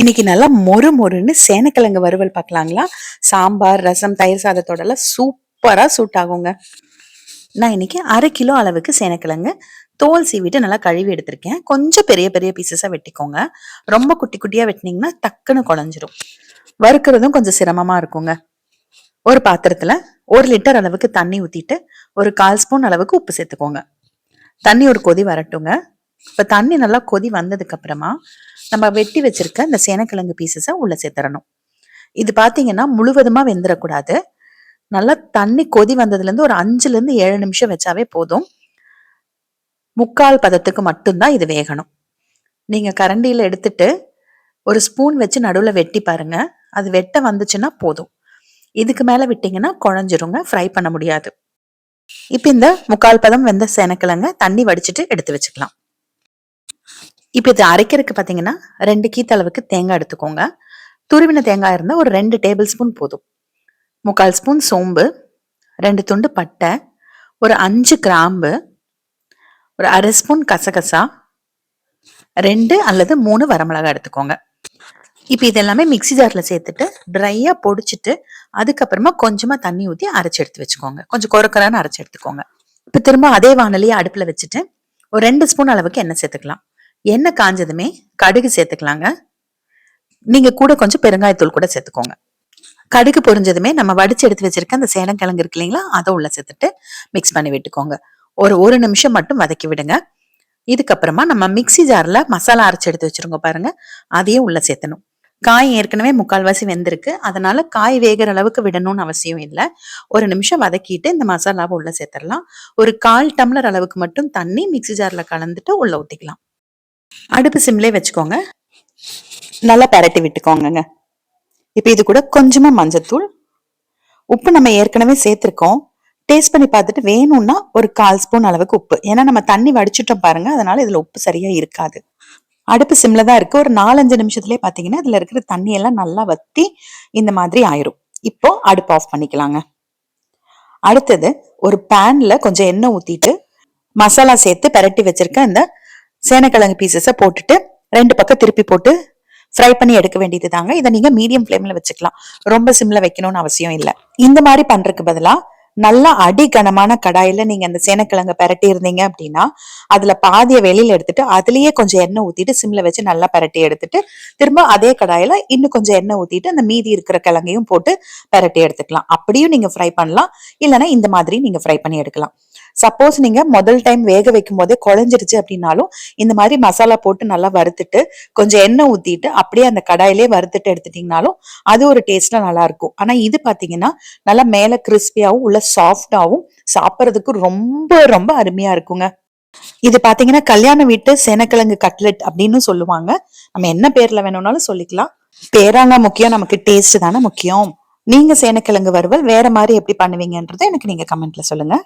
இன்னைக்கு நல்லா மொறு மொறுன்னு சேனக்கிழங்கு வறுவல் பார்க்கலாங்களா? சாம்பார் ரசம் தயிர் சாதத்தோடலாம் சூப்பராக சூட் ஆகுங்க. நான் இன்னைக்கு அரை கிலோ அளவுக்கு சேனக்கிழங்கு தோல் சீவிட்டு நல்லா கழுவி எடுத்திருக்கேன். கொஞ்சம் பெரிய பெரிய பீசஸாக வெட்டிக்கோங்க. ரொம்ப குட்டி குட்டியாக வெட்டினீங்கன்னா டக்குன்னு குழஞ்சிரும். வறுக்கிறதும் கொஞ்சம் சிரமமாக இருக்குங்க. ஒரு பாத்திரத்தில் ஒரு லிட்டர் அளவுக்கு தண்ணி ஊற்றிட்டு ஒரு கால் ஸ்பூன் அளவுக்கு உப்பு சேர்த்துக்கோங்க. தண்ணி ஒரு கொதி வரட்டுங்க. இப்போ தண்ணி நல்லா கொதி வந்ததுக்கு அப்புறமா நம்ம வெட்டி வச்சிருக்க இந்த சேனக்கிழங்கு பீசஸை உள்ள சேர்த்துறணும் இது பார்த்தீங்கன்னா முழுவதுமா வெந்துடக்கூடாது நல்லா தண்ணி கொதி வந்ததுலேருந்து ஒரு அஞ்சுலேருந்து ஏழு நிமிஷம் வச்சாவே போதும். முக்கால் பதத்துக்கு மட்டும்தான் இது வேகணும். நீங்கள் கரண்டியில் எடுத்துட்டு ஒரு ஸ்பூன் வச்சு நடுவில் வெட்டி பாருங்க. அது வெட்ட வந்துச்சுன்னா போதும். இதுக்கு மேலே விட்டிங்கன்னா குழஞ்சிருங்க ஃப்ரை பண்ண முடியாது. இப்போ இந்த முக்கால் பதம் வெந்த சேனக்கிழங்க தண்ணி வடிச்சிட்டு எடுத்து வச்சுக்கலாம். இப்போ இது அரைக்கிறதுக்கு பார்த்தீங்கன்னா ரெண்டு கீத்தளவுக்கு தேங்காய் எடுத்துக்கோங்க. துருவின தேங்காய் இருந்தால் ஒரு ரெண்டு டேபிள் ஸ்பூன் போதும். முக்கால் ஸ்பூன் சோம்பு ரெண்டு துண்டு பட்டை ஒரு அஞ்சு கிராம்பு ஒரு அரை ஸ்பூன் கசகசா ரெண்டு அல்லது மூணு வரமிளகா எடுத்துக்கோங்க. இப்போ இதெல்லாமே மிக்சி ஜாரில் சேர்த்துட்டு ட்ரையாக பொடிச்சிட்டு அதுக்கப்புறமா கொஞ்சமாக தண்ணி ஊற்றி அரைச்சி எடுத்து வச்சுக்கோங்க. கொஞ்சம் குறக்குறான்னு அரைச்சி எடுத்துக்கோங்க. இப்போ திரும்ப அதே வானலியை அடுப்பில் வச்சுட்டு ஒரு ரெண்டு ஸ்பூன் அளவுக்கு எண்ணெய் சேர்த்துக்கலாம். எண்ணெய் காஞ்சதுமே கடுகு சேர்த்துக்கலாங்க. நீங்க கூட கொஞ்சம் பெருங்காயத்தூள் கூட சேர்த்துக்கோங்க. கடுகு பொரிஞ்சதுமே நம்ம வடிச்சு எடுத்து வச்சிருக்க அந்த சேனக்கிழங்கு இருக்கு இல்லைங்களா அதை உள்ள சேர்த்துட்டு மிக்ஸ் பண்ணி விட்டுக்கோங்க. ஒரு ஒரு நிமிஷம் மட்டும் வதக்கி விடுங்க. இதுக்கப்புறமா நம்ம மிக்சி ஜாரில் மசாலா அரைச்சி எடுத்து வச்சிருங்க பாருங்க அதையும் உள்ள சேர்த்தணும். காய் ஏற்கனவே முக்கால்வாசி வெந்திருக்கு அதனால காய் வேகிற அளவுக்கு விடணும்னு அவசியம் இல்லை. ஒரு நிமிஷம் வதக்கிட்டு இந்த மசாலாவை உள்ள சேர்த்துடலாம். ஒரு கால் டம்ளர் அளவுக்கு மட்டும் தண்ணி மிக்சி ஜாரில் கலந்துட்டு உள்ள ஊற்றிக்கலாம் அடுப்பு சிம்லே வச்சுக்கோங்க. நல்லா பரட்டி விட்டுக்கோங்க இப்போ இது கூட கொஞ்சமா மஞ்சத்தூள். உப்பு நம்ம ஏற்கனவே சேர்த்துருக்கோம். டேஸ்ட் பண்ணி பார்த்துட்டு வேணும்னா ஒரு கால் ஸ்பூன் அளவுக்கு உப்பு. ஏன்னா நம்ம தண்ணி வடிச்சிட்டோம் பாருங்க அதனால இதுல உப்பு சரியா இருக்காது. அடுப்பு சிம்ல தான் இருக்கு. ஒரு நாலஞ்சு நிமிஷத்துலயே பாத்தீங்கன்னா இதுல இருக்கிற தண்ணி எல்லாம் நல்லா வத்தி இந்த மாதிரி ஆயிரும். இப்போ அடுப்பு ஆஃப் பண்ணிக்கலாங்க. அடுத்தது ஒரு பேன்ல கொஞ்சம் எண்ணெய் ஊத்திட்டு மசாலா சேர்த்து பரட்டி வச்சிருக்க இந்த சேனக்கிழங்கு பீசஸை போட்டுட்டு ரெண்டு பக்கம் திருப்பி போட்டு ஃப்ரை பண்ணி எடுக்க வேண்டியது தாங்க. இதை நீங்க மீடியம் ஃப்ளேமில் வச்சுக்கலாம். ரொம்ப சிம்ல வைக்கணும்னு அவசியம் இல்லை. இந்த மாதிரி பண்றதுக்கு பதிலா நல்லா அடி கனமான கடாயில நீங்க அந்த சேனக்கிழங்க பரட்டி இருந்தீங்க அப்படின்னா அதுல பாதிய வெளியில எடுத்துட்டு அதுலயே கொஞ்சம் எண்ணெய் ஊத்திட்டு சிம்ல வச்சு நல்லா பரட்டி எடுத்துட்டு திரும்ப அதே கடாயில இன்னும் கொஞ்சம் எண்ணெய் ஊத்திட்டு அந்த மீதி இருக்கிற கிழங்கையும் போட்டு பரட்டி எடுத்துக்கலாம். அப்படியும் நீங்க ஃப்ரை பண்ணலாம். இல்லைன்னா இந்த மாதிரி நீங்க ஃப்ரை பண்ணி எடுக்கலாம். சப்போஸ் நீங்க முதல் டைம் வேக வைக்கும் போதே குழஞ்சிருச்சு அப்படின்னாலும் இந்த மாதிரி மசாலா போட்டு நல்லா வறுத்துட்டு கொஞ்சம் எண்ணெய் ஊத்திட்டு அப்படியே அந்த கடாயிலே வறுத்துட்டு எடுத்துட்டீங்கனாலும் அது ஒரு டேஸ்ட்ல நல்லா இருக்கும். ஆனா இது பாத்தீங்கன்னா நல்லா மேல கிறிஸ்பியாவும் உள்ள சாஃப்டாவும் சாப்பிட்றதுக்கு ரொம்ப ரொம்ப அருமையா இருக்குங்க. இது பாத்தீங்கன்னா கல்யாண வீட்டு சேனக்கிழங்கு கட்லெட் அப்படின்னு சொல்லுவாங்க. நம்ம என்ன பேர்ல வேணும்னாலும் சொல்லிக்கலாம். பேராங்க முக்கியம் நமக்கு டேஸ்ட் தானே முக்கியம். நீங்க சேனக்கிழங்கு வறுவல் வேற மாதிரி எப்படி பண்ணுவீங்கன்றதை எனக்கு நீங்க கமெண்ட்ல சொல்லுங்க.